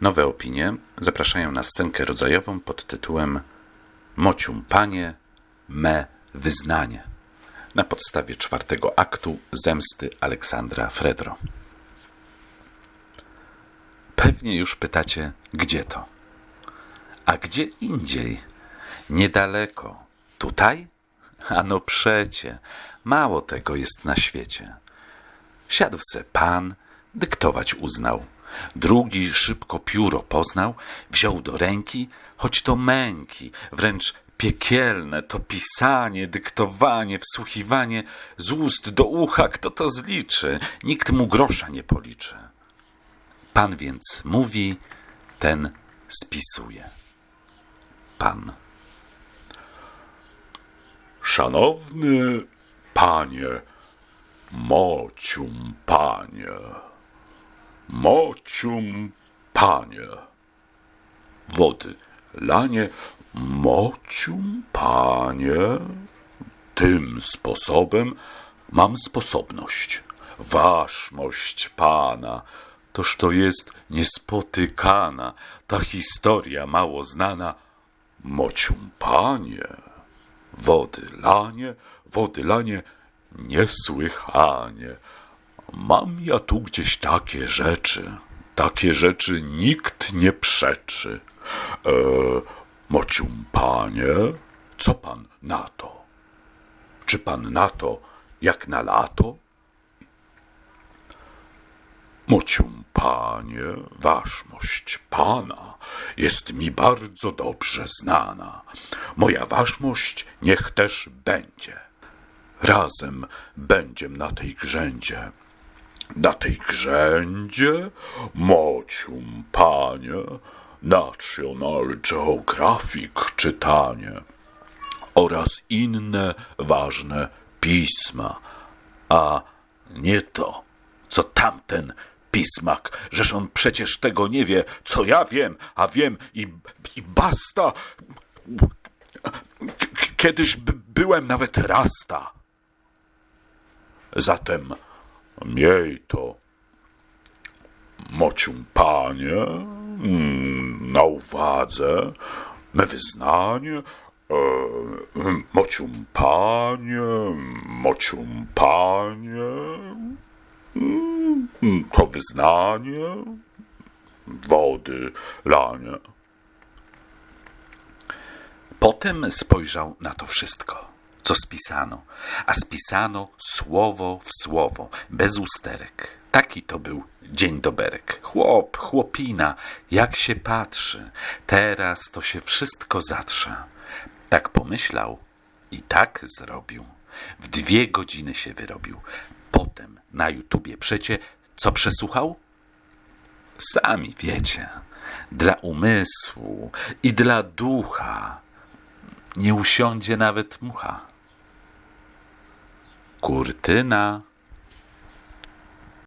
Nowe opinie zapraszają na scenkę rodzajową pod tytułem Mocium Panie, me wyznanie na podstawie czwartego aktu zemsty Aleksandra Fredro. Pewnie już pytacie, gdzie to? A gdzie indziej? Niedaleko. Tutaj? Ano przecie, mało tego jest na świecie. Siadł se pan, dyktować uznał. Drugi szybko pióro poznał, wziął do ręki, choć to męki, wręcz piekielne to pisanie, dyktowanie, wsłuchiwanie z ust do ucha, kto to zliczy, nikt mu grosza nie policzy. Pan więc mówi, ten spisuje. Pan. Szanowny panie, mocium panie, mocium panie, wody lanie, mocium panie, tym sposobem mam sposobność. Waszmość pana, toż to jest niespotykana, ta historia mało znana. Mocium panie, wody lanie, wody lanie, niesłychanie. Mam ja tu gdzieś takie rzeczy, takie rzeczy nikt nie przeczy. E, mocium panie, co pan na to? Czy pan na to jak na lato? Mocium panie, waszmość pana jest mi bardzo dobrze znana. Moja waszmość niech też będzie. Razem będziem na tej grzędzie. Na tej grzędzie, mocium panie, National Geographic czytanie oraz inne ważne pisma, a nie to, co tamten pismak, żeż on przecież tego nie wie, co ja wiem, a wiem i, i basta. Kiedyś by, byłem nawet rasta. Zatem miej to, mocium panie, mm, na uwadze, me wyznanie, e, mocium panie, mocium panie, mm, to wyznanie, wody lanie. Potem spojrzał na to wszystko, co spisano, a spisano słowo w słowo, bez usterek. Taki to był dzień doberek. Chłop, chłopina, jak się patrzy, teraz to się wszystko zatrze. Tak pomyślał i tak zrobił. W dwie godziny się wyrobił. Potem na YouTubie przecie co przesłuchał? Sami wiecie, dla umysłu i dla ducha nie usiądzie nawet mucha. Kurtyna